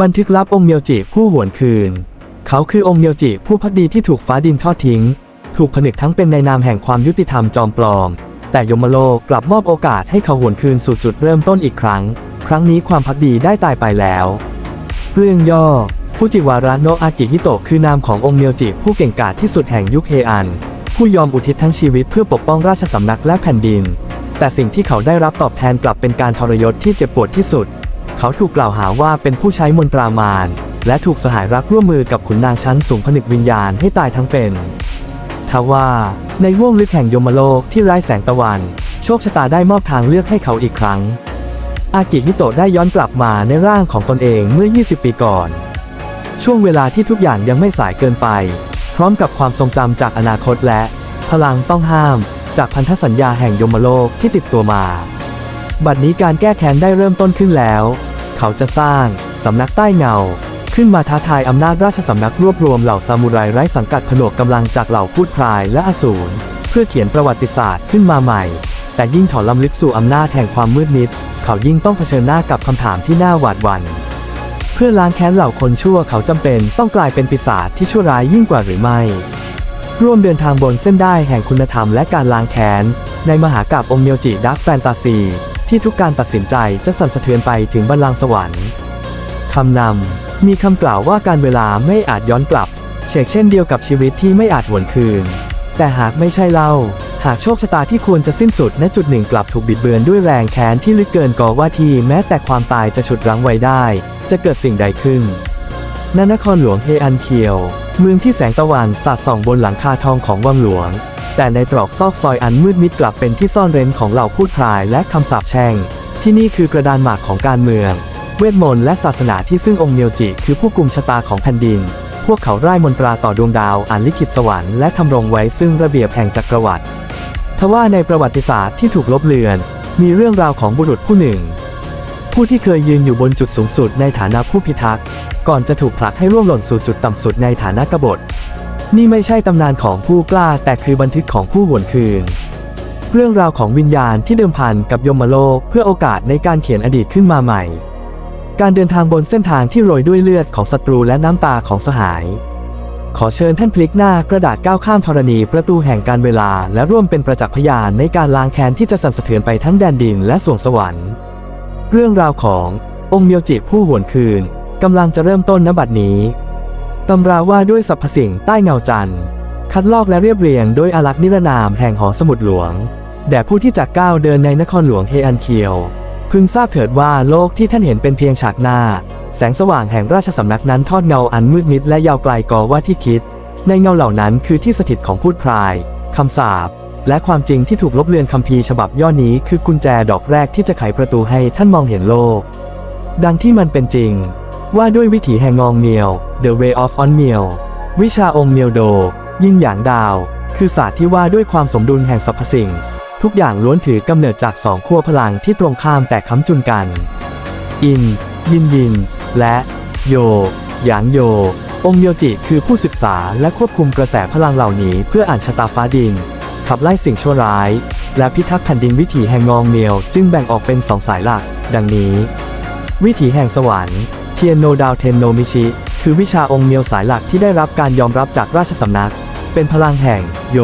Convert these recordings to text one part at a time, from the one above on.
บันทึกลับองค์เมียวจิผู้หวนคืน เขาคือองค์เมียวจิผู้พักดีที่ถูกฟ้าดินทอดทิ้ง ถูกผนึกทั้งเป็นในนามแห่งความยุติธรรมจอมปลอม แต่ยมโลกกลับมอบโอกาสให้เขาหวนคืนสู่จุดเริ่มต้นอีกครั้ง ครั้งนี้ความพักดีได้ตายไปแล้วเรื่องย่อฟูจิวาระโนะอากิฮิโตะคือนามขององค์เมียวจิผู้เก่งกาจที่สุดแห่งยุคเฮอัน ผู้ยอมอุทิศทั้งชีวิตเพื่อปกป้องราชสำนักและแผ่นดิน แต่สิ่งที่เขาได้รับตอบแทนกลับเป็นการทรยศที่เจ็บปวดที่สุด เขาถูกกล่าวหาว่าเป็นผู้ใช้มนตรามารและถูกสหายรักร่วมมือกับขุนนางชั้นสูงผนึกวิญญาณให้ตายทั้งเป็นทว่าในห้วงลึกแห่งยมโลกที่ไร้แสงตะวัน โชคชะตาได้มอบทางเลือกให้เขาอีกครั้ง อากิฮิโตะได้ย้อนกลับมาในร่างของตนเองเมื่อ 20 ปีก่อน ช่วงเวลาที่ทุกอย่างยังไม่สายเกินไป พร้อมกับความทรงจำจากอนาคตและ พลังต้องห้าม จากพันธสัญญาแห่งยมโลกที่ติดตัวมา บัดนี้การแก้แค้นได้เริ่มต้นขึ้นแล้ว เขาจะสร้างสำนักใต้เงา ขึ้นมาท้าทายอำนาจราชสำนักรวบรวมเหล่าซามูไรไร้สังกัดผนวกกำลังจากเหล่าพูดพรายและอสูรเพื่อเขียนประวัติศาสตร์ขึ้นมาใหม่ แต่ยิ่งถอนลำลึกสู่อำนาจแห่งความมืดมิด เขายิ่งต้องเผชิญหน้ากับคำถามที่น่าหวาดหวั่นเพื่อล้างแค้นเหล่าคนชั่วเขาจำเป็นต้องกลายเป็นปีศาจที่ชั่วร้ายยิ่งกว่าหรือไม่ร่วมเดินทางบนเส้นได้แห่งคุณธรรมและการล้างแค้น ในมหากาบองเมียวจิดักแฟนตาซี ที่ทุกการตัดสินใจจะสั่นสะเทือนไปถึงบัลลังก์สวรรค์คำนำมีคำกล่าวว่าการเวลาไม่อาจย้อนกลับ เชกเช่นเดียวกับชีวิตที่ไม่อาจหวนคืน แต่หากไม่ใช่เล่า หากโชคชะตาที่ควรจะสิ้นสุดณจุดหนึ่งกลับถูกบิดเบือนด้วยแรงแค้นที่ลึกเกินก่อว่าทีแม้แต่ความตายจะฉุดรั้งไว้ได้ จะเกิดสิ่งใดขึ้นณนครหลวงเฮอันเคียว เมืองที่แสงตะวันสาดส่องบนหลังคาทองของวังหลวง แต่ในตรอกซอกซอยอันมืดมิดกลับเป็นที่ซ่อนเร้นของเหล่าพูดพรายและคำสาปแช่ง ที่นี่คือกระดานหมากของการเมือง เวทมนต์และศาสนาที่ซึ่งองค์เมียวจิคือผู้กุมชะตาของแผ่นดิน พวกเขาไร่ายมนตราต่อดวงดาวอ่านลิขิตสวรรค์และทำรงไว้ซึ่งระเบียบแห่งจักรวรรดิทว่าในประวัติศาสตร์ที่ถูกลบเลือน มีเรื่องราวของบุรุษผู้หนึ่ง ผู้ที่เคยยืนอยู่บนจุดสูงสุดในฐานะผู้พิทักษ์ก่อนจะถูกผลักให้ร่วงหล่นสู่จุดต่ำสุดในฐานะกบฏ นี่ไม่ใช่ตำนานของผู้กล้าแต่คือบันทึกของผู้หวนคืน เรื่องราวของวิญญาณที่เดิมพันกับยมโลกเพื่อโอกาสในการเขียนอดีตขึ้นมาใหม่ การเดินทางบนเส้นทางที่โรยด้วยเลือดของศัตรูและน้ำตาของสหาย ขอเชิญท่านพลิกหน้ากระดาษก้าวข้ามธรณีประตูแห่งการเวลา และร่วมเป็นประจักษ์พยานในการล้างแค้นที่จะสั่นสะเทือนไปทั้งแดนดินและสวงสวรรค์ เรื่องราวขององค์เมียวจิผู้หวนคืนกำลังจะเริ่มต้นณบัดนี้ ตำราว่าด้วยสรรพสิ่งใต้เงาจันทร์ คัดลอกและเรียบเรียงโดยอารักษ์นิรนามแห่งหอสมุดหลวง แด่ผู้ที่จากก้าวเดินในนครหลวงเฮอันเคียว พึงทราบเถิดว่าโลกที่ท่านเห็นเป็นเพียงฉากหน้า แสงสว่างแห่งราชสำนักนั้นทอดเงาอันมืดมิดและยาวไกลก่อว่าที่คิด ในเงาเหล่านั้นคือที่สถิตของพูดพรายคำสาปและความจริงที่ถูกลบเลือนคัมภีร์ฉบับย่อนี้คือกุญแจดอกแรกที่จะไขประตูให้ท่านมองเห็นโลก ดังที่มันเป็นจริง ว่าด้วยวิถีแห่งงองเมียว The Way of On เมียววิชาองค์เมียวโด ยิ่งหยางดาว คือศาสตร์ที่ว่าด้วยความสมดุลแห่งสรรพสิ่ง ทุกอย่างล้วนถือกำเนิดจากสองขั้วพลังที่ตรงข้ามแต่ค้ำจุนกัน อิน ยินยิน และโย หยางโย องค์เมียวจิคือผู้ศึกษาและควบคุมกระแสพลังเหล่านี้เพื่ออ่านชะตาฟ้าดิน ขับไล่สิ่งชั่วร้าย และพิทักษ์แผ่นดินวิถีแห่งงองเมียวจึงแบ่งออกเป็นสองสายหลัก ดังนี้ วิถีแห่งสวรรค์ เทียนโนดาวเทนโนมิชิ คือวิชาองค์เมียวสายหลักที่ได้รับการยอมรับจากราชสำนัก เป็นพลังแห่ง โย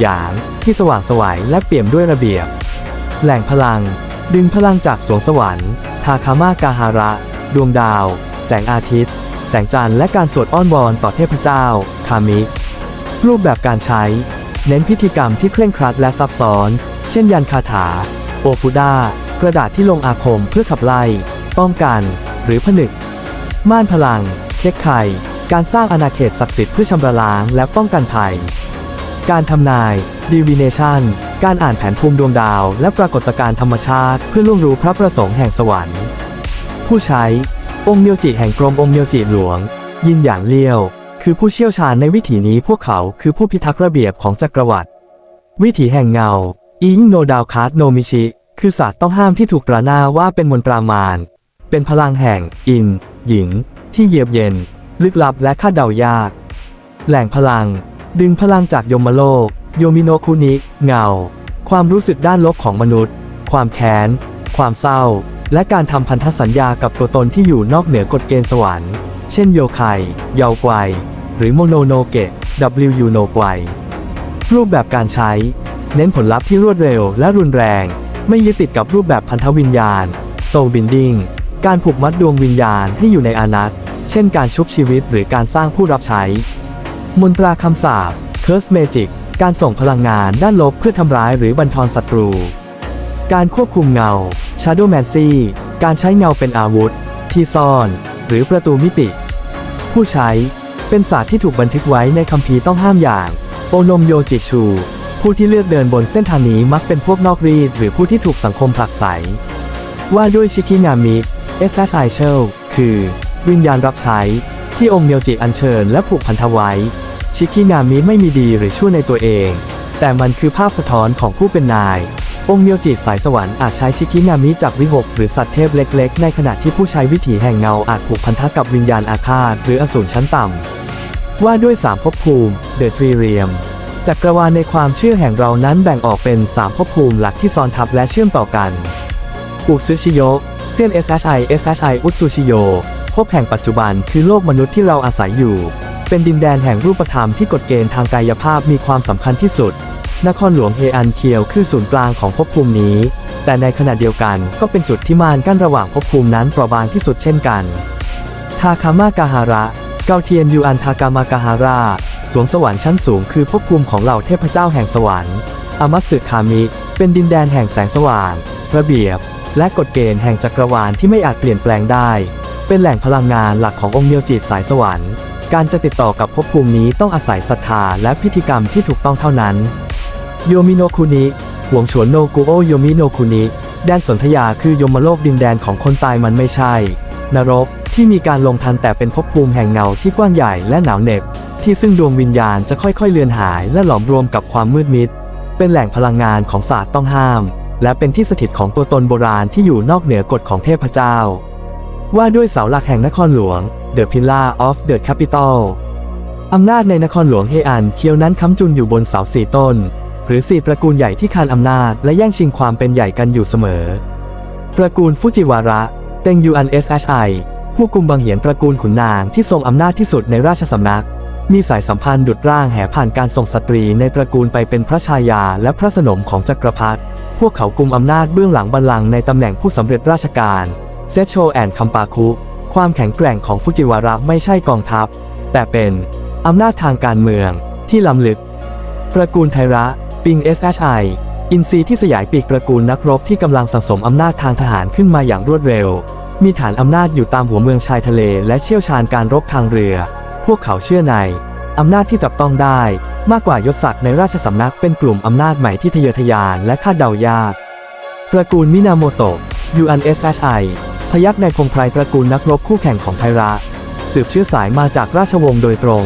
หยาง ที่สว่างสวัยและเปี่ยมด้วยระเบียบ แหล่งพลัง ดึงพลังจากสวงสวรรค์ ทาคามากาฮาระ ดวงดาว แสงอาทิตย์ แสงจันทร์และการสวดอ้อนวอนต่อเทพเจ้า คามิ รูปแบบการใช้ เน้นพิธีกรรมที่เคร่งครัดและซับซ้อน เช่นยันคาถา โอฟุดากระดาษที่ลงอาคมเพื่อขับไล่ ป้องกัน หรือผนึก ม่านพลัง เค้กไข่ การสร้างอาณาเขตศักดิ์สิทธิ์เพื่อชำระล้างและป้องกันภัย การทำนาย divination การอ่านแผนภูมิดวงดาว และปรากฏการณ์ธรรมชาติ เพื่อล่วงรู้พระประสงค์แห่งสวรรค์ ผู้ใช้ องค์เมียวจิแห่งกรมองค์เมียวจิหลวง ยินหยางเลี้ยว คือผู้เชี่ยวชาญในวิถีนี้พวกเขาคือผู้พิทักษ์ระเบียบของจักรวรรดิวิถีแห่งเงาอิงโนดาวคาร์ดโนมิชิ คือศาสตร์ต้องห้ามที่ถูกตราหน้าว่าเป็นมนตรามาร เป็นพลังแห่ง อิน หญิง ที่เยือกเย็น ลึกลับและคาดเดายาก แหล่งพลัง ดึงพลังจากยมโลก โยมิโนคุนิ เงา ความรู้สึกด้านลบของมนุษย์ ความแค้น ความเศร้า และการทำพันธสัญญากับตัวตนที่อยู่นอกเหนือกฎเกณฑ์สวรรค์ เช่นโยไคเยาวไกวหรือโมโนโนเกะ W โนไกวรูปแบบการใช้ เน้นผลลัพธ์ที่รวดเร็วและรุนแรง ไม่ยึดติดกับรูปแบบพันธวิญญาณ Soul Binding การผูกมัดดวงวิญญาณให้อยู่ในอานัตเช่นการชุบชีวิตหรือการสร้างผู้รับใช้ มนตราคำสาป Curse Magic การส่งพลังงานด้านลบเพื่อทำร้ายหรือบันทอนศัตรู การควบคุมเงา Shadowmancy การใช้เงาเป็นอาวุธ ที่ซ่อน หรือประตูมิติ ผู้ใช้เป็นศาสตร์ที่ถูกบันทึกไว้ในคัมภีร์ต้องห้ามอย่าง โอนมโยจิชู ผู้ที่เลือกเดินบนเส้นทางนี้มักเป็นพวกนอกรีดหรือผู้ที่ถูกสังคมผลักไสว่าด้วยชิคินามิ s s i เชลคือวิญญาณรับใช้ ที่องค์เมียวจิอัญเชิญและผูกพันธไว้ ชิคินามิไม่มีดีหรือชั่วในตัวเอง แต่มันคือภาพสะท้อนของผู้เป็นนาย องค์เมียวจิสายสวรรค์อาจใช้ชิคินามิจากวิหกหรือสัตว์เทพเล็ก ๆ ในขณะที่ผู้ใช้วิถีแห่งเงาอาจผูกพันธะกับวิญญาณอาฆาตหรืออสูรชั้นต่ำว่าด้วยสามภพภูมิ The Three Realm จักรวาลในความเชื่อแห่งเรานั้นแบ่งออกเป็นสามภพภูมิหลักที่ซ้อนทับและเชื่อมต่อกันอุซึชิโย เซียน SHI SHI อุซุชิโยภพแห่งปัจจุบันคือโลกมนุษย์ที่เราอาศัยอยู่ เป็นดินแดนแห่งรูปธรรมที่กฎเกณฑ์ทางกายภาพมีความสำคัญที่สุด นครหลวงเฮอันเคียวคือศูนย์กลางของภพภูมินี้ แต่ในขณะเดียวกันก็เป็นจุดที่มานกั้นระหว่างภพภูมินั้นเปราะบางที่สุดเช่นกัน ทาคามากาฮาระ เกาเทียนยูอันทากามากาฮาราสวงสวรรค์ชั้นสูงคือภพภูมิของเหล่าเทพเจ้าแห่งสวรรค์ อมัตสึคามิ เป็นดินแดนแห่งแสงสว่าง ระเบียบ และกฎเกณฑ์แห่งจักรวาลที่ไม่อาจเปลี่ยนแปลงได้ เป็นแหล่งพลังงานหลักขององค์เมียวจิตสายสวรรค์ การจะติดต่อกับภพภูมินี้ต้องอาศัยศรัทธาและพิธีกรรมที่ถูกต้องเท่านั้น โยมิโนคุนิห่วงฉวนโนกุโอโยมิโนคุนิแดนสนธยาคือยมโลกดินแดนของคนตายมันไม่ใช่ นรกที่มีการลงทันแต่เป็นภพภูมิแห่งเงาที่กว้างใหญ่และหนาวเหน็บ ที่ซึ่งดวงวิญญาณจะค่อยๆเลือนหายและหลอมรวมกับความมืดมิด เป็นแหล่งพลังงานของศาสตร์ต้องห้าม และเป็นที่สถิตของตัวตนโบราณที่อยู่นอกเหนือกฎของเทพเจ้า ว่าด้วยเสาหลักแห่งนครหลวง The Pillar of the Capital อำนาจในนครหลวงเฮอันเคียวนั้นค้ำจุนอยู่บนเสาสี่ต้น หรือสี่ตระกูลใหญ่ที่คานอำนาจและแย่งชิงความเป็นใหญ่กันอยู่เสมอ ตระกูลฟูจิวาระเต็งยูอันเอสไอผู้กุมบังเหียนตระกูลขุนนางที่ทรงอำนาจที่สุดในราชสำนัก มีสายสัมพันธ์ดุดร่างแห่ผ่านการส่งสตรีในตระกูลไปเป็นพระชายาและพระสนมของจักรพรรดิพวกเขากุมอำนาจเบื้องหลังบัลลังก์ในตำแหน่งผู้สำเร็จราชการเซโชแอนคัมปาคุ ความแข็งแกร่งของฟูจิวาระไม่ใช่กองทัพ แต่เป็นอำนาจทางการเมืองที่ล้ำลึก ตระกูลไทระปิง SHI อินซีที่สยายปีกตระกูลนักรบที่กำลังสังสมอำนาจทางทหารขึ้นมาอย่างรวดเร็ว มีฐานอำนาจอยู่ตามหัวเมืองชายทะเลและเชี่ยวชาญการรบทางเรือ วกเขาเชื่อในอำนาจที่จับต้องได้มากกว่ายศศักดิ์ในราชสำนักเป็นกลุ่มอำนาจใหม่ที่ทะเยอทะยานและคาดเดายาก ตระกูลมินาโมโตะ UNSHI พยักในพงไพรตระกูลนักรบคู่แข่งของไทระ สืบเชื้อสายมาจากราชวงศ์โดยตรง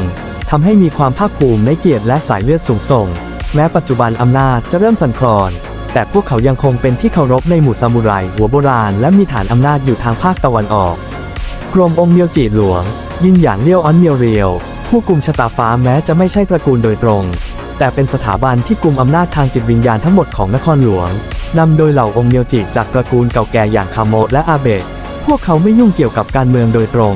ทำให้มีความภาคภูมิในเกียรติและสายเลือดสูงส่ง แม้ปัจจุบันอำนาจจะเริ่มสั่นคลอน แต่พวกเขายังคงเป็นที่เคารพในหมู่ซามูไรหัวโบราณ และมีฐานอำนาจอยู่ทางภาคตะวันออก กรมองค์เมียวจีหลวง ยินหยางเลี้ยวออนเมียวเรียว ผู้กุมชะตาฟ้าแม้จะไม่ใช่ตระกูลโดยตรง แต่เป็นสถาบันที่กุมอำนาจทางจิตวิญญาณทั้งหมดของนครหลวงนำโดยเหล่าองค์เมียวจิจากตระกูลเก่าแก่อย่างคาโมะและอาเบะพวกเขาไม่ยุ่งเกี่ยวกับการเมืองโดยตรง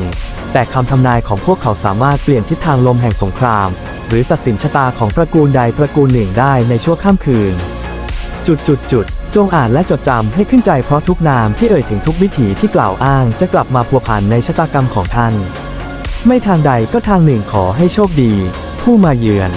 แต่คำทำนายของพวกเขาสามารถเปลี่ยนทิศทางลมแห่งสงคราม หรือตัดสินชะตาของตระกูลใดตระกูลหนึ่งได้ในชั่วข้ามคืน จุดจุดจุดจงอ่านและจดจำให้ขึ้นใจเพราะทุกนามที่เอ่ยถึงทุกวิถีที่กล่าวอ้างจะกลับมาพัวพันในชะตากรรมของท่าน ไม่ทางใดก็ทางหนึ่งขอให้โชคดี ผู้มาเยือน